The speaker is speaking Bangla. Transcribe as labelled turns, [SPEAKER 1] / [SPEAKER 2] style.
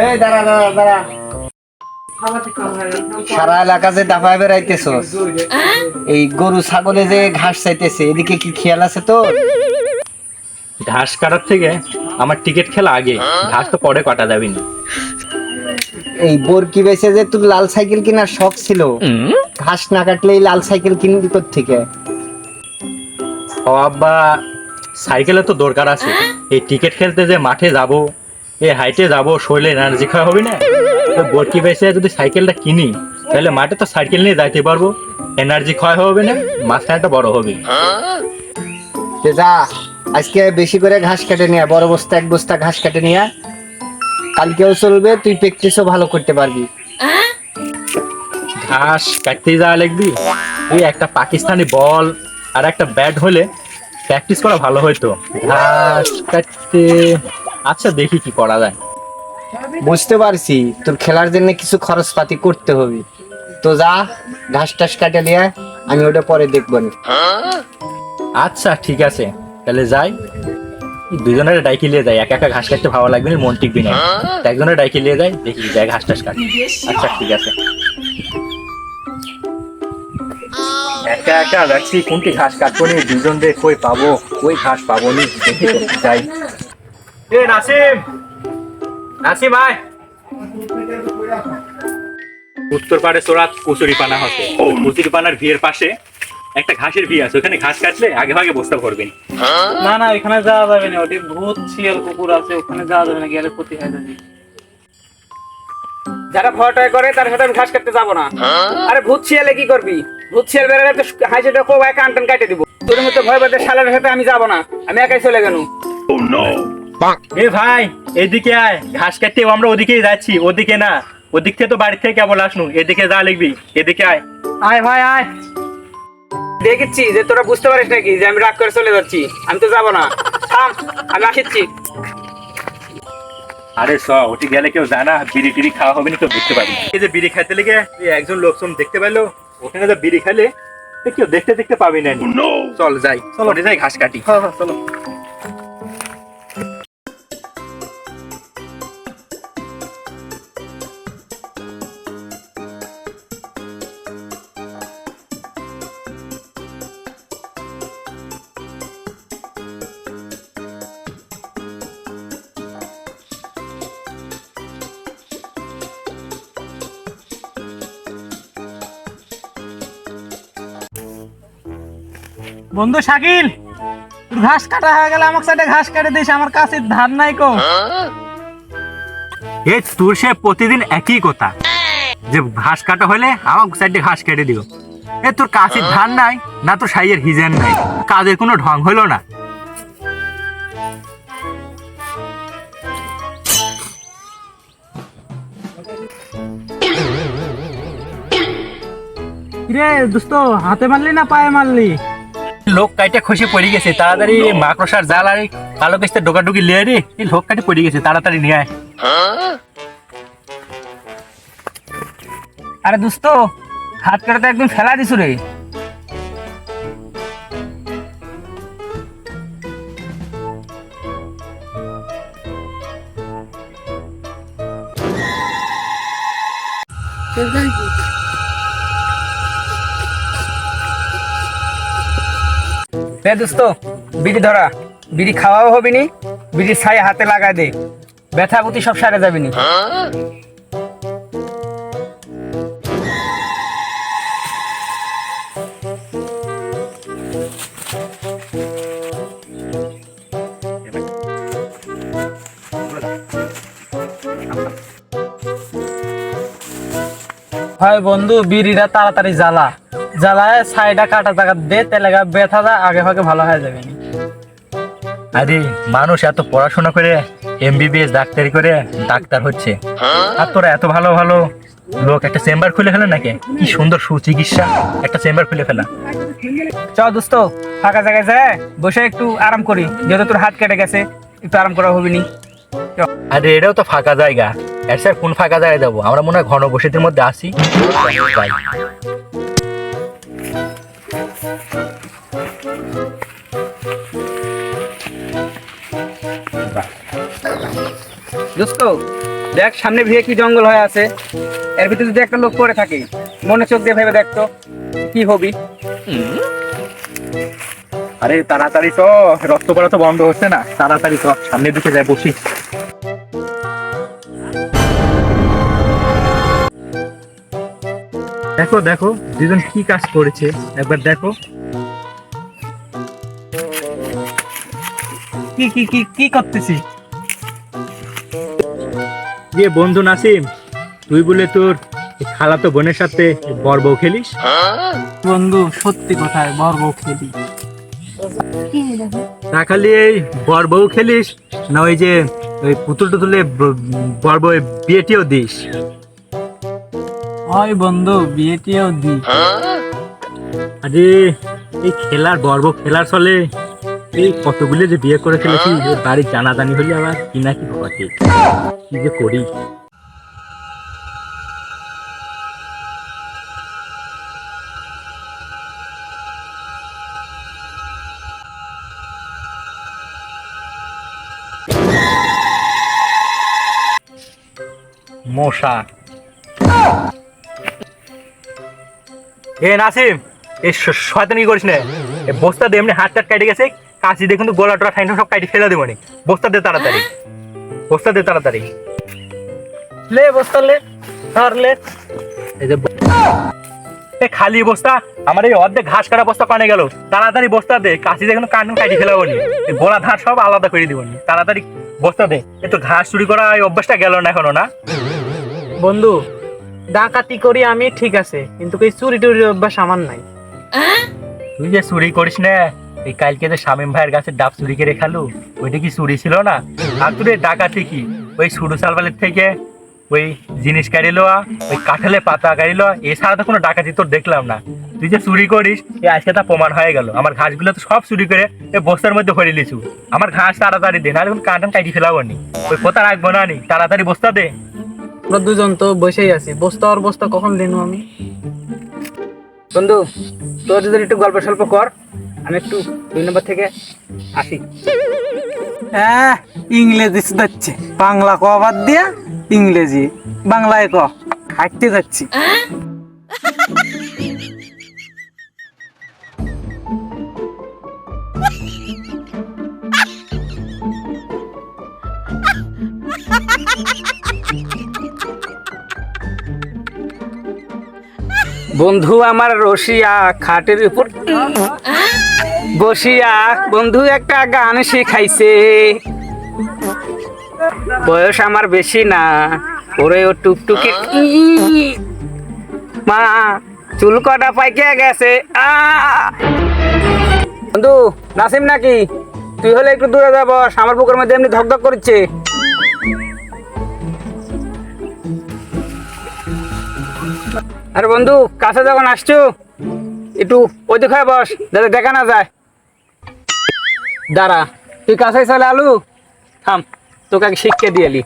[SPEAKER 1] এই দাঁড়া দাঁড়া দাঁড়া। সারা এলাকা যে দাফায় বেড়াইতেছ এই গরু ছাগলে যে ঘাস চাইতেছে এদিকে কি খেয়াল আছে তো
[SPEAKER 2] ঘাস কাটার থেকে আমার টিকিট খেলা আগে ঘাস তো পরে কাটা যাবে না।
[SPEAKER 1] এই বরকি যে তোর লাল সাইকেল কেনার শখ ছিল? ঘাস না কাটলে লাল সাইকেল কিনবি থেকে
[SPEAKER 2] ও আব্বা সাইকেলে তো দরকার আছে। এই টিকিট খেলতে যে মাঠে যাব এই হাইটে যাব শরীরে এনার্জি খাওয়া হবে না। তো বরকি বেসে যদি সাইকেলটা কিনি তাহলে মাঠে তো সাইকেল নিয়ে যাইতে পারব। এনার্জি ক্ষয় হবে না মাঝখানটা বড় হবে।
[SPEAKER 1] যা আজকে বেশি করে ঘাস কেটে নিয়ে বড় বস্তা এক বস্তা ঘাস কেটে নিয়ে কালকেও চলবে তুই প্র্যাকটিসও ভালো করতে পারবি।
[SPEAKER 2] ঘাস কাটতে যাওয়া লাগবি। তুই একটা পাকিস্তানি বল আর একটা ব্যাট হলে প্র্যাকটিস করা ভালো হইতো। ঘাস কাটতে আচ্ছা দেখি কি করা যায়।
[SPEAKER 1] বুঝতে পারছি, তোর খেলার জন্য কিছু খরচপাতি করতে হবে। তো যা, ঘাস টাস কাটে নিয়ে আমি ওটা পরে দেখব।
[SPEAKER 2] আচ্ছা ঠিক আছে। তাহলে যাই। দুজনের ডাইকি নিয়ে যাই, একা একা ঘাস কাটতে ভালো লাগবে না, মন টিকবি না। একজনের ডাইকি নিয়ে যাই, দেখি যাই ঘাস টাস কাটি আচ্ছা ঠিক আছে। একা একা রাখছি কোনটি ঘাস কাটবো নি দুজন দিয়ে কই পাবো, কই ঘাস পাবো নি, দেখি যাই এ নাসিম। নাসিম ভাই উত্তর পাড়ে চোরাত কচুরি পানা হচ্ছে কচুরি পানার ভিড়ের পাশে একটা ঘাসের ভি আছে ওখানে ঘাস কাটলে আগে ভাগে বসতে পারবেন
[SPEAKER 3] না না এখানে যাওয়া যাবে না ওটি ভূত শিয়াল কুকুর আছে ওখানে যাওয়া যাবে না গেলে ক্ষতি হয়ে যাবে। যারা ভয় টয় করে তার সাথে আমি ঘাস কাটতে যাব না। আরে ভূত শিয়ালে কি করবি? ভূত শিয়াল বেরোলে তো হাসিটা খুব এক কান কাটে দিব। তোর মতো ভয় পাতে শালের সাথে আমি যাব না আমি একাই চলে গেল
[SPEAKER 2] এ ভাই এদিকে আয়। ঘাস কাটতে আমরা ওদিকেই যাচ্ছি। ওদিকে না ওদিক থেকে তো বাড়ি থেকে কেবল আসনু। এদিকে যা লিখবি এদিকে আয়।
[SPEAKER 3] আয় ভাই আয়। দেখেছি যে তোরা বুঝতে পারিস নাকি যে আমি রাগ করে চলে যাচ্ছি। আমি তো যাব না। থাম আমি আসিচ্ছি
[SPEAKER 2] আরে স ওটি গেলে কেউ জানা বিড়ি টিড়ি খাওয়া হবে না কেউ দেখতে পাবি। এই যে বিড়ি খাইতে লেগে একজন লোকজন দেখতে পেল ওখানে যে বিড়ি খেলে কেউ দেখতে দেখতে পাবি না। চল যাই। চলো। যাই ঘাস কাটি।
[SPEAKER 3] চলো। বন্ধু শাকিল ঘাস কাটা হয়ে গেলে আমার সাইডে ঘাস কেটে দিস আমার কাছে ধান নাই কো।
[SPEAKER 2] এ তোর সে প্রতিদিন একই কথা। যে ঘাস কাটা হলে আমার সাইডে ঘাস কেটে দিও। এ তোর কাশির ধান নাই না তোর সাইয়ের হিজেন নাই। কাজের কোনো ঢং হইল না।
[SPEAKER 3] রে দোস্ত হাতে মারলি না পায়ে মারলি?
[SPEAKER 2] লোক কাইটা খসে পড়ে গেছে তাড়াতাড়ি মাকড়সার জাল আর এই কালো কেসতে ডোকাডুকি লিয়ে রে। এই লোক কাটে পড়ে গেছে তাড়াতাড়ি নিয়ে আয়।
[SPEAKER 3] আরে দোস্ত হাত কাটাতে একদম ফেলা দিছু রে। রে দোস্ত, বিড়ি ধরা। বিড়ি খাওয়াও হবে নি বিড়ি ছাই হাতে লাগাই দে। ব্যথা বুতি সব সারে যাবে নি হয় বন্ধু, বিড়িটা তাড়াতাড়ি জ্বালা। জ্বালায় কাটা জায়গা দে আগে ভাগে ভালো হয়ে যাবে
[SPEAKER 2] আরে মানুষ এত পড়াশোনা করে এমবিবিএস ডাক্তারি করে ডাক্তার হচ্ছে। আর তোরা এত ভালো ভালো লোক একটা চেম্বার খুলে ফেলে নাকি? কি সুন্দর সুচিকিৎসা একটা চেম্বার খুলে ফেলা।
[SPEAKER 3] চ দোস্ত ফাঁকা জায়গায় যায় বসে একটু আরাম করি যেহেতু তোর হাত কেটে গেছে একটু আরাম করা হবে নি।
[SPEAKER 2] আরে এটাও তো ফাঁকা জায়গা। এর স্যার কোন ফাঁকা জায়গায় যাব? আমরা মনে হয় ঘন বসতির মধ্যে আসি।
[SPEAKER 3] দেখ, সামনে ভিড়ে কি জঙ্গল হয়ে আছে। এর ভিতরে যদি একটা লোক পড়ে থাকে, মনে চোখ দিয়ে ভেবে দেখতো, কি হবি?
[SPEAKER 2] আরে, তাড়াতাড়ি তো রক্ত পড়া তো বন্ধ হচ্ছে না। তাড়াতাড়ি তো সামনের দিকে যায় বসি। দেখো দেখো দুজন কি কাজ করেছে? একবার দেখো।
[SPEAKER 3] কি কি কি কি করতেছি
[SPEAKER 2] যে বন্ধু নাসিম তুই বলে তোর খালাতো বোনের সাথে বর বউ খেলিস?
[SPEAKER 3] বন্ধু সত্যি কথায় বর্ব খেলি।
[SPEAKER 2] তা খালি এই বর বউ খেলিস না ওই যে ওই পুতুল টুতুলে বর বউ বিয়েটিও দিস?
[SPEAKER 3] হয় বন্ধু, বিয়েটিও দি
[SPEAKER 2] আরে, এই খেলার বর্ব খেলার চলে এই কতগুলো যে বিয়ে করে ফেলেছি বাড়ির জানাজানি হলে আবার কি না কি ঘটে? কি যে করি? মশা এ নাসিম শ- শয়তানি করিস না। এই বস্তা দিয়ে এমনি হাত টাট কেটে গেছে, কাশি দিয়ে কিন্তু গোলা টোলা ঠাইন সব কাটি ফেলে দেবো নি। বস্তা দে তাড়াতাড়ি। বস্তা দে তাড়াতাড়ি। লে, বস্তা লে, ধর লে। এই যে এ খালি বস্তা, আমার এই অর্ধেক ঘাস কাটা বস্তা কানে গেল। তাড়াতাড়ি বস্তা দে, কাশি দিয়ে কান কাটি ফেলাবো নি। গোলা ধার সব আলাদা করে দিব নি। তাড়াতাড়ি বস্তা দে। একটু ঘাস চুরি করা এই অভ্যাসটা গেল না এখনও না?
[SPEAKER 3] বন্ধু ডাকাতি করি আমি, ঠিক আছে। কিন্তু এই চুরি টুরির অভ্যাস আমার নাই।
[SPEAKER 2] তুই যে চুরি করিস না, এই কালকে যে শামিম ভাইয়ের গাছে ডাব চুরি করে খালু, ওইটা কি চুরি ছিল না? আর তুই ডাকাতি কি? ওই সুরু সালবালের থেকে ওই জিনিস কাড়ি লওয়া ওই কাঁঠালে পাতা কাড়ি লওয়া এছাড়া তো কোনো ডাকাতি তোর দেখলাম না। তুই যে চুরি করিস এই আজকে তা প্রমাণ হয়ে গেল। আমার ঘাসগুলো তো সব চুরি করে এই বস্তার মধ্যে ভরে লিছু আমার ঘাস তাড়াতাড়ি দে কোনো কাঁটান কাটি ফেলাবো নি। ওই কোথা রাখব না নি? তাড়াতাড়ি বস্তা দে।
[SPEAKER 3] আমরা দুজন তো বসেই আছি। বস্তা আর বস্তা কখন দিনু আমি? বন্ধু তোর যদি একটু গল্প স্বল্প কর আমি একটু দুই নম্বর থেকে আসি।
[SPEAKER 4] হ্যাঁ ইংরেজি শুধাচ্ছে। বাংলা কবার বাদ দিয়া ইংরেজি। বাংলায় ক হাঁটতে যাচ্ছি।
[SPEAKER 3] বন্ধু আমার রসিয়া, খাটের উপর বসিয়া, বন্ধু একটা গান শিখাইছে। বয়স আমার বেশি না, ওরে ও টুকটুকি মা, চুল কটা পাইকে গেছে! বন্ধু, নাসিম নাকি? তুই হলে একটু দূরে যাব আমার বুকের মধ্যে এমনি ধকধক করছে আরে বন্ধু, কাছে যখন আসছো, একটু ওই দিকে হয়ে বস, যাতে দেখা না যায়। দাঁড়া, তুই কাছে চলে আলু? থাম, তোকে শিক্ষা দিয়ে এলি